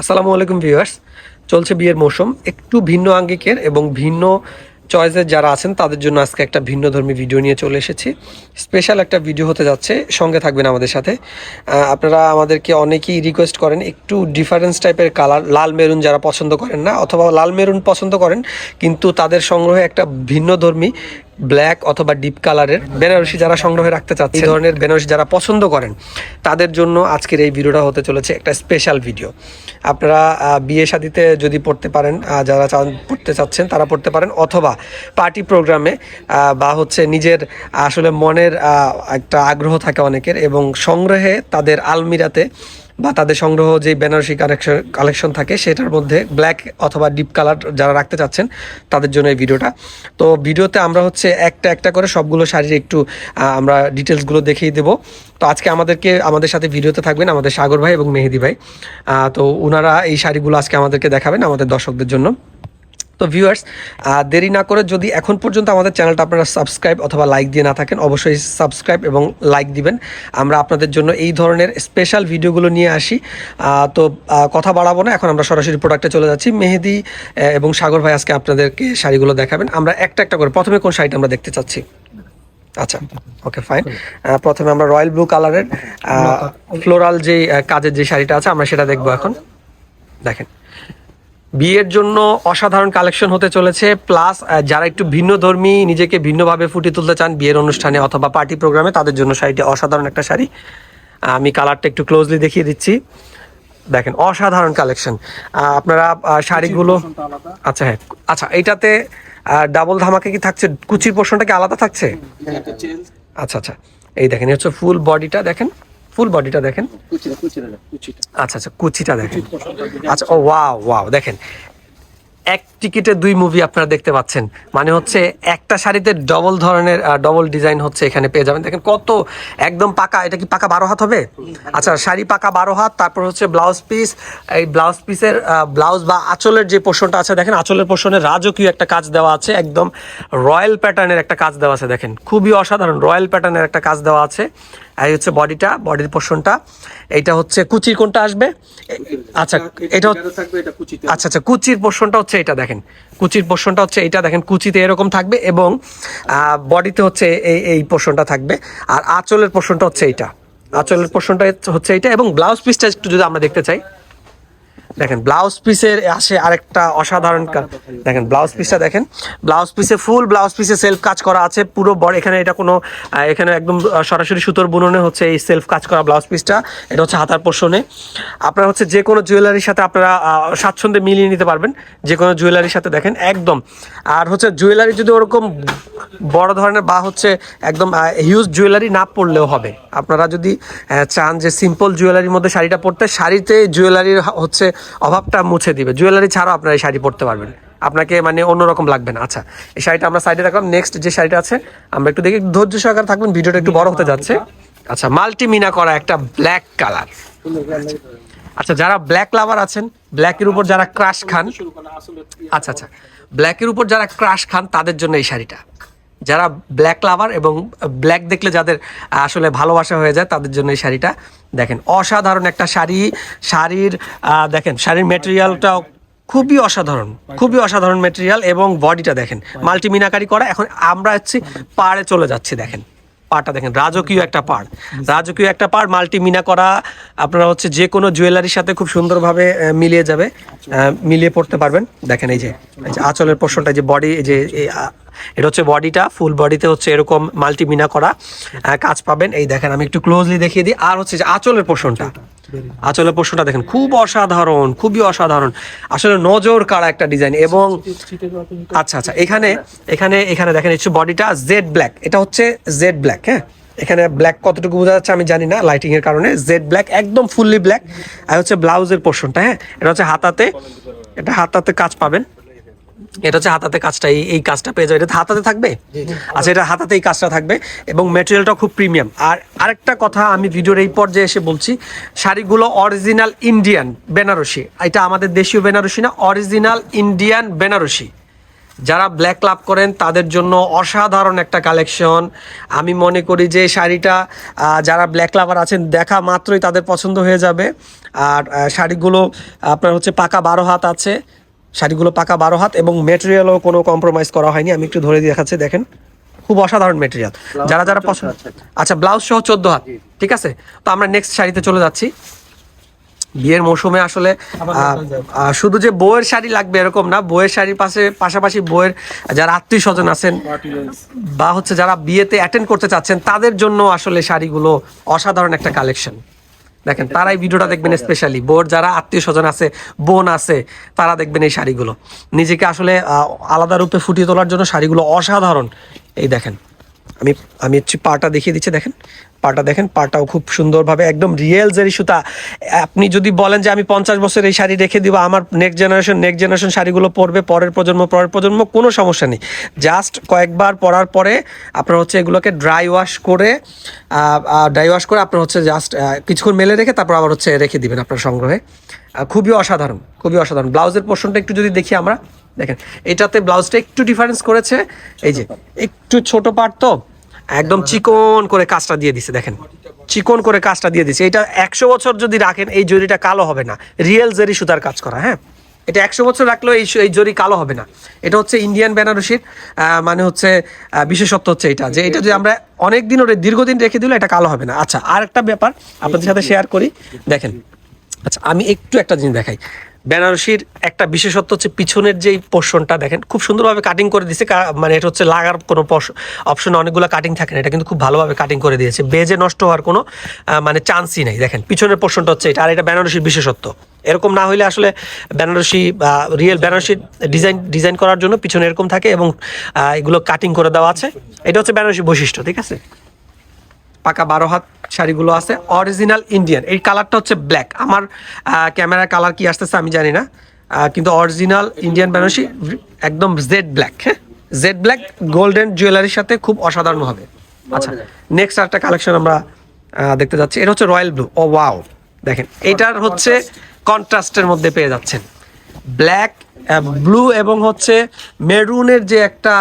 আসসালামু আলাইকুম ভিউয়ার্স। চলছে বিয়ের মৌসুম। একটু ভিন্ন আঙ্গিকের এবং ভিন্ন চয়েসের যারা আছেন, তাদের জন্য আজকে একটা ভিন্ন ধর্মী ভিডিও নিয়ে চলে এসেছি। স্পেশাল একটা ভিডিও হতে যাচ্ছে, সঙ্গে থাকবেন আমাদের সাথে। আপনারা আমাদেরকে অনেকেই রিকোয়েস্ট করেন, একটু ডিফারেন্স টাইপের কালার লাল মেরুন যারা পছন্দ করেন না, অথবা লাল মেরুন পছন্দ করেন, কিন্তু তাদের সংগ্রহে একটা ভিন্ন ধর্মী ব্ল্যাক অথবা ডিপ কালারের বেনারসি যারা সংগ্রহে রাখতে চাচ্ছে ধরনের বেনারসি যারা পছন্দ করেন, তাদের জন্য আজকের এই ভিডিওটা হতে চলেছে একটা স্পেশাল ভিডিও আপনারা বিয়ে শাদিতে যদি পড়তে পারেন যারা চান পড়তে চাচ্ছেন, তারা পড়তে পারেন, অথবা পার্টি প্রোগ্রামে বা হচ্ছে নিজের আসলে মনের একটা আগ্রহ থাকে অনেকের এবং সংগ্রহে তাদের আলমিরাতে বা তাদের সংগ্রহ যে বেনারসি কালেকশন কালেকশন থাকে, সেটার মধ্যে ব্ল্যাক অথবা ডিপ কালার যারা রাখতে চাচ্ছেন, তাদের জন্য এই ভিডিওটা। তো ভিডিওতে আমরা হচ্ছে একটা একটা করে সবগুলো শাড়ির একটু আমরা ডিটেলসগুলো দেখিয়ে দেবো। তো আজকে আমাদেরকে, আমাদের সাথে ভিডিওতে থাকবেন আমাদের সাগর ভাই এবং মেহেদি ভাই। তো ওনারা এই শাড়িগুলো আজকে আমাদেরকে দেখাবেন আমাদের দর্শকদের জন্য। তো ভিউয়ার্স দেরি না করে যদি এখন পর্যন্ত আমাদের চ্যানেলটা আপনারা সাবস্ক্রাইব অথবা লাইক দিয়ে না থাকেন অবশ্যই সাবস্ক্রাইব এবং লাইক দিবেন। আমরা আপনাদের জন্য এই ধরনের স্পেশাল ভিডিওগুলো নিয়ে আসি। তো কথা বাড়াবো না এখন আমরা সরাসরি প্রোডাক্টে চলে যাচ্ছি। মেহেদি এবং সাগর ভাই আজকে আপনাদেরকে শাড়িগুলো দেখাবেন। আমরা একটা একটা করে প্রথমে কোন শাড়িটা আমরা দেখতে চাচ্ছি? আচ্ছা ওকে ফাইন প্রথমে আমরা রয়্যাল ব্লু কালারের ফ্লোরাল যে কাজের যে শাড়িটা আছে আমরা সেটা দেখব এখন। দেখেন। বিয়ের জন্য অসাধারণ কালেকশন হতে চলেছে প্লাস যারা একটু ভিন্ন ধর্মী নিজেকে ভিন্নভাবে ফুটিয়ে তুলতে চান বিয়ের অনুষ্ঠানে অথবা পার্টি প্রোগ্রামে তাদের জন্য শাড়িটি অসাধারণ একটা শাড়ি। আমি কালারটা একটু ক্লোজলি দেখিয়ে দিচ্ছি। দেখেন অসাধারণ কালেকশন। আপনারা শাড়িগুলো আচ্ছা হ্যাঁ। আচ্ছা এইটাতে ডাবল ধামাকে কি থাকছে? কুচির পোর্শনটা কি আলাদা থাকছে? আচ্ছা আচ্ছা। এই দেখেন এই হচ্ছে ফুল বডিটা দেখেন। ফুল বডিটা দেখেন? আচ্ছা আচ্ছা কুচিটা দেখেন। আচ্ছা ও ওয়াও ওয়াও দেখেন। এক টিকিটে দুই মুভি আপনারা দেখতে পাচ্ছেন। মানে হচ্ছে একটা শাড়িতে ডবল ধরনের ডবল ডিজাইন হচ্ছে এখানে পেয়ে যাবেন। দেখেন কত একদম পাকা। এটা কি পাকা বারো হাত হবে? আচ্ছা শাড়ি পাকা বারো হাত তারপর হচ্ছে ব্লাউজ পিস এই ব্লাউজ পিসের ব্লাউজ বা আঁচলের যে পোর্শনটা আছে দেখেন আঁচলের পোর্শনে রাজকীয় একটা কাজ দেওয়া আছে। একদম রয়্যাল প্যাটার্নের একটা কাজ দেওয়া আছে দেখেন। খুবই অসাধারণ রয়্যাল প্যাটার্নের একটা কাজ দেওয়া আছে। এই হচ্ছে বডিটা বডির পোর্শনটা। এইটা হচ্ছে কুচির কোনটা আসবে? আচ্ছা এটা আচ্ছা আচ্ছা কুচির পোর্শনটা হচ্ছে এটা দেখেন। কুচির পোর্শনটা হচ্ছে এটা দেখেন কুচিতে এরকম থাকবে এবং বডিতে হচ্ছে এই এই পোর্শনটা থাকবে। আর আঁচলের পোর্শনটা হচ্ছে এইটা। আঁচলের পোর্শনটা হচ্ছে এইটা এবং ব্লাউজ পিসটা একটু যদি আমরা দেখতে চাই। দেখেন ব্লাউজ পিসের আসে আরেকটা অসাধারণ কা- দেখেন ব্লাউজ পিসটা দেখেন ব্লাউজ পিসে ফুল ব্লাউজ পিসে সেলফ কাজ করা আছে পুরো বড় এখানে এটা কোনো এখানে একদম সরাসরি সুতোর বুননে হচ্ছে এই সেলফ কাজ করা ব্লাউজ পিসটা এটা হচ্ছে হাতার পোর্শনে আপনারা হচ্ছে যে কোনো জুয়েলারির সাথে আপনারা স্বাচ্ছন্দ্যে মিলিয়ে নিতে পারবেন যে কোনো জুয়েলারির সাথে দেখেন একদম। আর হচ্ছে জুয়েলারি যদি ওরকম বড় ধরনের বা হচ্ছে একদম হিউজ জুয়েলারি না পরলেও হবে। আপনারা যদি চান যে সিম্পল জুয়েলারির মধ্যে শাড়িটা পরতে শাড়িতে জুয়েলারির হচ্ছে অভাবটা মুছে দিবে। জুয়েলারি ছাড়াও আপনারা এই শাড়ি পরতে পারবেন। আপনাকে মানে অন্যরকম লাগবে না। আচ্ছা এই শাড়িটা আমরা সাইডে রাখলাম। নেক্সট যে শাড়িটা আছে, আমরা একটু দেখি। ধৈর্য সহকারে থাকবেন, ভিডিওটা একটু বড় হতে যাচ্ছে। আচ্ছা মাল্টি মিনা করা একটা ব্ল্যাক কালার আচ্ছা যারা ব্ল্যাক লাভার আছেন ব্ল্যাকের উপর যারা ক্রাশ খান আচ্ছা আচ্ছা ব্ল্যাকের উপর যারা ক্রাশ খান, তাদের জন্য এই শাড়িটা। যারা ব্ল্যাক লাভার এবং ব্ল্যাক দেখলে যাদের আসলে ভালোবাসা হয়ে যায় তাদের জন্য এই শাড়িটা দেখেন। অসাধারণ একটা শাড়ি। শাড়ির দেখেন শাড়ির মেটেরিয়ালটাও খুবই অসাধারণ খুবই অসাধারণ মেটেরিয়াল এবং বডিটা দেখেন মাল্টি মিনাকারি করা। এখন আমরা হচ্ছে পাড়ে চলে যাচ্ছি দেখেন। পাড়টা দেখেন রাজকীয় একটা পাড়। রাজকীয় একটা পাড় মাল্টি মিনা করা। আপনারা হচ্ছে যে কোনো জুয়েলারির সাথে খুব সুন্দরভাবে মিলিয়ে যাবে মিলিয়ে পড়তে পারবেন। দেখেন এই যে যে আঁচলের পোর্শনটা যে বডি যে এই, আহ, এটা হচ্ছে বডিটা ফুল বডিতে হচ্ছে এরকম মাল্টি মিনা করা কাজ পাবেন। এই দেখেন, আমি একটু ক্লোজলি দেখিয়ে দিই। আর হচ্ছে যে আঁচলের পোর্শনটা আঁচলের পোর্শনটা দেখেন, খুব অসাধারণ, খুবই অসাধারণ। আসলে নজর কাড়া একটা ডিজাইন এবং আচ্ছা আচ্ছা এখানে এখানে এখানে দেখেন হচ্ছে বডিটা জেড ব্ল্যাক এটা হচ্ছে জেড ব্ল্যাক হ্যাঁ? এখানে ব্ল্যাক কতটুকু বোঝা যাচ্ছে আমি জানি না লাইটিং এর কারণে। জেড ব্ল্যাক একদম ফুললি ব্ল্যাক আর হচ্ছে ব্লাউজের পোর্শনটা হ্যাঁ? এটা হচ্ছে হাতাতে, এটা হাতাতে কাজ পাবেন। এটা হচ্ছে হাতাতে কাজটা এই এই কাজটা পেয়ে যাবে। এটা হাতাতে থাকবে? আচ্ছা এটা হাতাতে এই কাজটা থাকবে এবং ম্যাটেরিয়ালটা খুব প্রিমিয়াম আর আরেকটা কথা আমি ভিডিওর এই পর্যায়ে এসে বলছি শাড়িগুলো অরিজিনাল ইন্ডিয়ান বেনারসি। এটা আমাদের দেশীয় বেনারসি না অরিজিনাল ইন্ডিয়ান বেনারসি। যারা ব্ল্যাক লাভ করেন তাদের জন্য অসাধারণ একটা কালেকশন আমি মনে করি যে শাড়িটা যারা ব্ল্যাক লাভার আছেন দেখা মাত্রই তাদের পছন্দ হয়ে যাবে। আর শাড়িগুলো আপনার হচ্ছে পাকা বারো হাত আছে। শাড়িগুলো পাকা বারো হাত এবং মেটেরিয়ালও কোনো কম্প্রোমাইজ করা হয়নি। আমি একটু ধরে দিয়ে দেখাচ্ছি দেখেন। খুব অসাধারণ মেটেরিয়াল যারা যারা পছন্দ আচ্ছা ব্লাউজ সহ চোদ্দ হাত। ঠিক আছে? তো আমরা নেক্সট শাড়িতে চলে যাচ্ছি। বিয়ের মৌসুমে আসলে শুধু যে বইয়ের শাড়ি লাগবে এরকম না বইয়ের শাড়ির পাশে পাশাপাশি বইয়ের যারা আত্মীয় স্বজন আছেন বা হচ্ছে যারা বিয়েতে অ্যাটেন্ড করতে চাচ্ছেন তাদের জন্য আসলে শাড়িগুলো অসাধারণ একটা কালেকশন দেখেন, তারাই ভিডিওটা দেখবেন স্পেশালি বোর যারা আত্মীয় স্বজন আছে, বোন আছে, তারা দেখবেন এই শাড়িগুলো। নিজেকে আসলে আলাদা রূপে ফুটিয়ে তোলার জন্য শাড়িগুলো অসাধারণ। এই দেখেন আমি আমি হচ্ছে পাটা দেখিয়ে দিচ্ছি, দেখেন। পাটা দেখেন, পাটাও খুব সুন্দরভাবে একদম রিয়েল জেরি সুতা। আপনি যদি বলেন যে আমি পঞ্চাশ বছর এই শাড়ি রেখে দিব, আমার নেক্সট জেনারেশন নেক্সট জেনারেশন শাড়িগুলো পরবে, পরের প্রজন্ম পরের প্রজন্ম, কোনো সমস্যা নেই। জাস্ট কয়েকবার পরার পরে আপনার হচ্ছে এগুলোকে ড্রাই ওয়াশ করে ড্রাই ওয়াশ করে আপনার হচ্ছে জাস্ট কিছুক্ষণ মেলে রেখে তারপর আবার হচ্ছে রেখে দিবেন আপনার সংগ্রহে। খুবই অসাধারণ খুবই অসাধারণ। ব্লাউজের পোর্শনটা একটু যদি দেখি আমরা। দেখেন, এটাতে ব্লাউজটা একটু ডিফারেন্স করেছে। এই যে, একটু ছোট পার্ট তো, একদম চিকন করে কাজটা দিয়ে দিছে, দেখেন। চিকন করে কাজটা দিয়ে দিছে। এটা একশো বছর যদি রাখেন, এই জরিটা কালো হবে না। রিয়েল জরি সুতার কাজ করা হ্যাঁ? এটা একশো বছর রাখলেও এই এই জরি কালো হবে না। এটা হচ্ছে ইন্ডিয়ান বেনারসির মানে হচ্ছে বিশেষত্ব হচ্ছে এটা, যে এটা যদি আমরা অনেক দিন ওরে দীর্ঘদিন রেখে দিলে এটা কালো হবে না। আচ্ছা আর একটা ব্যাপার আপনাদের সাথে শেয়ার করি। দেখেন আচ্ছা আমি একটু একটা জিনিস দেখাই। বেনারসির একটা বিশেষত্ব হচ্ছে পিছনের যেই পোর্শনটা দেখেন, খুব সুন্দরভাবে কাটিং করে দিয়েছে মানে এটা হচ্ছে লাগার কোনো অপশনে অনেকগুলো কাটিং থাকে না, এটা কিন্তু খুব ভালোভাবে কাটিং করে দিয়েছে। বেজে নষ্ট হওয়ার কোনো মানে চান্সই নেই। দেখেন, পিছনের পোর্শনটা হচ্ছে এটা, আর এটা বেনারসির বিশেষত্ব। এরকম না হলে আসলে বেনারসি বা রিয়েল বেনারসি ডিজাইন ডিজাইন করার জন্য পিছনে এরকম থাকে এবং এগুলো কাটিং করে দেওয়া আছে। এটা হচ্ছে বেনারসি বৈশিষ্ট্য, ঠিক আছে? পাকা বারো হাত শাড়িগুলো আছে অরিজিনাল ইন্ডিয়ান এই কালারটা হচ্ছে ব্ল্যাক আমার ক্যামেরার কালার কি আসতেছে আমি জানি না। কিন্তু অরিজিনাল ইন্ডিয়ান বেনারসি একদম জেড ব্ল্যাক হ্যাঁ? জেড ব্ল্যাক গোল্ডেন জুয়েলারির সাথে খুব অসাধারণ হবে। আচ্ছা নেক্সট একটা কালেকশন আমরা দেখতে যাচ্ছি। এটা হচ্ছে রয়্যাল ব্লু ও ওয়াও দেখেন, এটার হচ্ছে কন্ট্রাস্টের মধ্যে পেয়ে যাচ্ছেন। ব্ল্যাক ব্লু এবং হচ্ছে মেরুনের যে একটা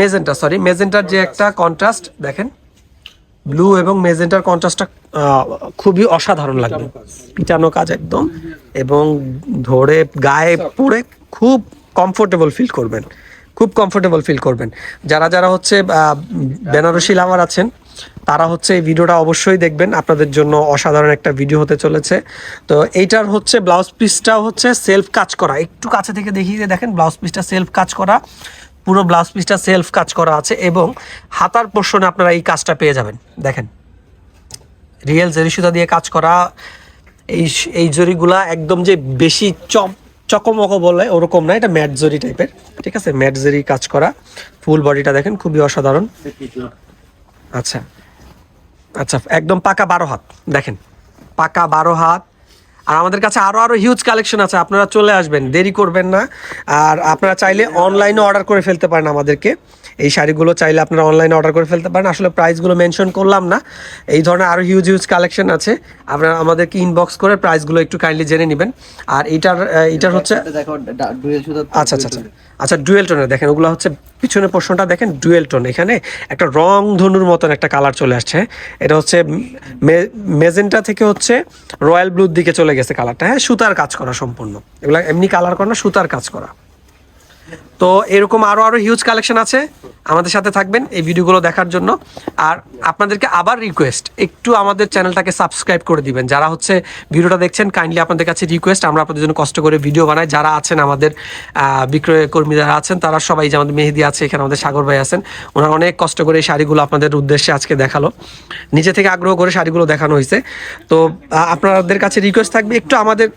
মেজেন্টা সরি মেজেন্টার যে একটা কন্ট্রাস্ট দেখেন। ব্লু এবং মেজেন্টার কন্ট্রাস্টটা খুবই অসাধারণ লাগবে। পিটানো কাজ। একদম। এবং ধরে গায়ে পরে খুব কমফোর্টেবল ফিল করবেন। খুব কমফোর্টেবল ফিল করবেন। যারা যারা হচ্ছে বেনারসি লাভার আছেন তারা হচ্ছে এই ভিডিওটা অবশ্যই দেখবেন। আপনাদের জন্য অসাধারণ একটা ভিডিও হতে চলেছে। তো এইটার হচ্ছে ব্লাউজ পিসটাও হচ্ছে সেলফ কাজ করা। একটু কাছে থেকে দেখিয়ে দেখেন ব্লাউজ পিসটা সেলফ কাজ করা। পুরো ব্লাউজ পিসটা সেলফ কাজ করা আছে এবং হাতার পোর্শনে আপনারা এই কাজটা পেয়ে যাবেন। দেখেন রিয়েল জরি সুতা দিয়ে কাজ করা, এই এই জরিগুলা একদম যে বেশি চম চকমক বলে ওরকম না, এটা ম্যাট জরি টাইপের ঠিক আছে? ম্যাট জরি কাজ করা। ফুল বডিটা দেখেন, খুবই অসাধারণ। আচ্ছা। আচ্ছা একদম পাকা বারো হাত। দেখেন, পাকা বারো হাত আর আমাদের কাছে আরও আরও হিউজ কালেকশন আছে আপনারা চলে আসবেন দেরি করবেন না। আর আপনারা চাইলে অনলাইনে অর্ডার করে ফেলতে পারেন আমাদেরকে। এই শাড়িগুলো চাইলে আপনারা অনলাইনে অর্ডার করে ফেলতে পারেন। আসলে প্রাইসগুলো মেনশন করলাম না। এই ধরনের আরও হিউজ হিউজ কালেকশন আছে। আপনারা আমাদেরকে ইনবক্স করে প্রাইসগুলো একটু কাইন্ডলি জেনে নেবেন। আর এটার এটার হচ্ছে আচ্ছা আচ্ছা আচ্ছা। আচ্ছা ডুয়েল টোনের দেখেন ওগুলো হচ্ছে পিছনের পোর্শনটা দেখেন ডুয়েল টোন এখানে একটা রং ধনুর মতন একটা কালার চলে আসছে। এটা হচ্ছে মেজেন্টা থেকে হচ্ছে রয়্যাল ব্লুর দিকে চলে গেছে কালারটা হ্যাঁ সুতার কাজ করা সম্পূর্ণ। এগুলো এমনি কালার করা সুতার কাজ করা। তো এরকম আরও আরও হিউজ কালেকশন আছে। আমাদের সাথে থাকবেন এই ভিডিওগুলো দেখার জন্য। আর আপনাদেরকে আবার রিকোয়েস্ট একটু আমাদের চ্যানেলটাকে সাবস্ক্রাইব করে দিবেন। যারা হচ্ছে ভিডিওটা দেখছেন কাইন্ডলি আপনাদের কাছে রিকোয়েস্ট আমরা আপনাদের জন্য কষ্ট করে ভিডিও বানাই। যারা আছেন আমাদের বিক্রয় কর্মী যারা আছেন, তারা সবাই যে আমাদের মেহেদি আছে, এখানে আমাদের সাগর ভাই আছেন, ওনারা অনেক কষ্ট করে এই শাড়িগুলো আপনাদের উদ্দেশ্যে আজকে দেখাল। নিজে থেকে আগ্রহ করে শাড়িগুলো দেখানো হয়েছে। তো আপনাদের কাছে রিকোয়েস্ট থাকবে, একটু আমাদের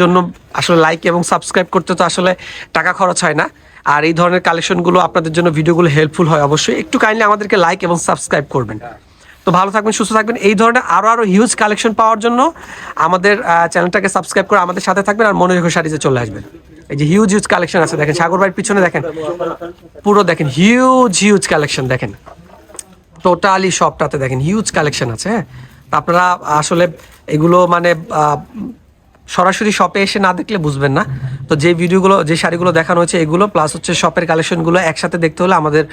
জন্য আসলে লাইক এবং সাবস্ক্রাইব করতে তো আসলে টাকা খরচ হয় না। আর এই ধরনের কালেকশনগুলো আপনাদের জন্য ভিডিওগুলো হেল্পফুল হয় অবশ্যই। একটু কাইন্ডলি আমাদেরকে লাইক এবং সাবস্ক্রাইব করবেন। তো ভালো থাকবেন, সুস্থ থাকবেন। এই ধরনের আরও আরও হিউজ কালেকশন পাওয়ার জন্য আমাদের চ্যানেলটাকে সাবস্ক্রাইব করে আমাদের সাথে থাকবেন আর মনে রেখো চলে আসবেন। এই যে হিউজ হিউজ কালেকশন আছে, দেখেন সাগর ভাইয়ের পিছনে দেখেন, পুরো দেখেন হিউজ হিউজ কালেকশন দেখেন। টোটালি শপটাতে দেখেন হিউজ কালেকশন আছে হ্যাঁ? আপনারা আসলে এগুলো মানে সরাসরি শপে এসে না দেখলে বুঝবেন না। তো যে ভিডিওগুলো, যে শাড়িগুলো দেখানো হয়েছে এগুলো প্লাস হচ্ছে শপের কালেকশনগুলো একসাথে দেখতে হলে আমাদের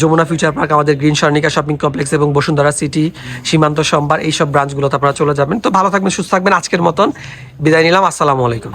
যমুনা ফিউচার পার্ক আমাদের গ্রিন স্বর্ণিকা শপিং কমপ্লেক্স এবং বসুন্ধরা সিটি সীমান্ত সম্বার, এইসব ব্রাঞ্চগুলোতে আপনারা চলে যাবেন। তো ভালো থাকবেন, সুস্থ থাকবেন। আজকের মতন বিদায় নিলাম। আসসালামু আলাইকুম।